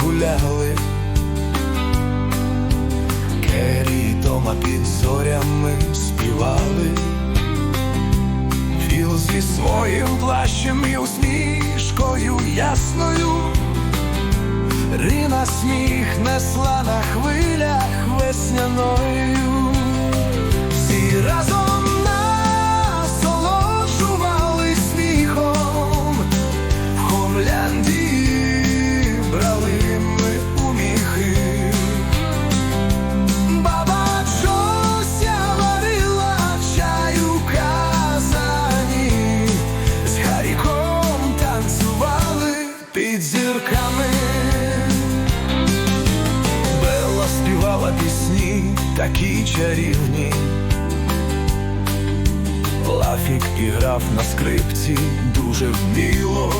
гуляли, Кері і Тома під зорями співали, Філ зі своїм плащем і усмішкою ясною, Рина сміх несла на хвилях весняною, під зірками. Белла співала пісні такі чарівні. Лафік іграв на скрипці дуже вміло.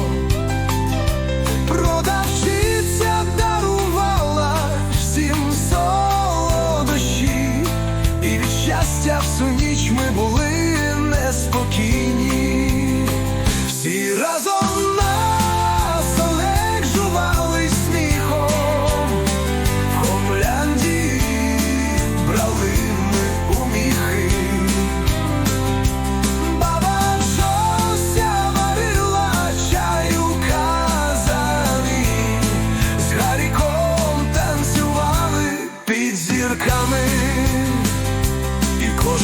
Продавщиця дарувала всім солодощі, і від щастя всю ніч ми були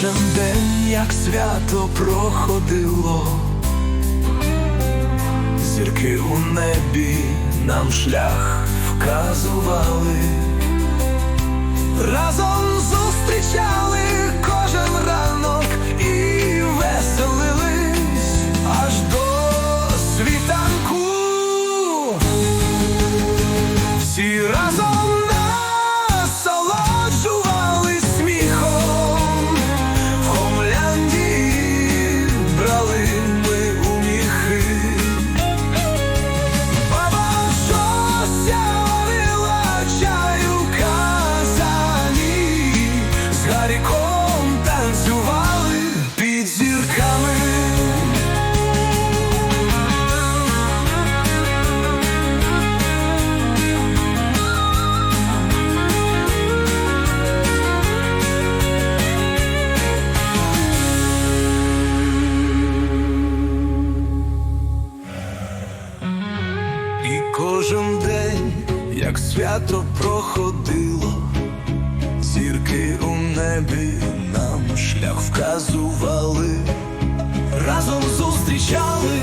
кожен день, як свято проходило, зірки у небі нам шлях вказували. Разом зустрічали кожен ранок і веселились аж до світанку. Всі разом кожен день, як свято проходило, зірки у небі нам шлях вказували, разом зустрічали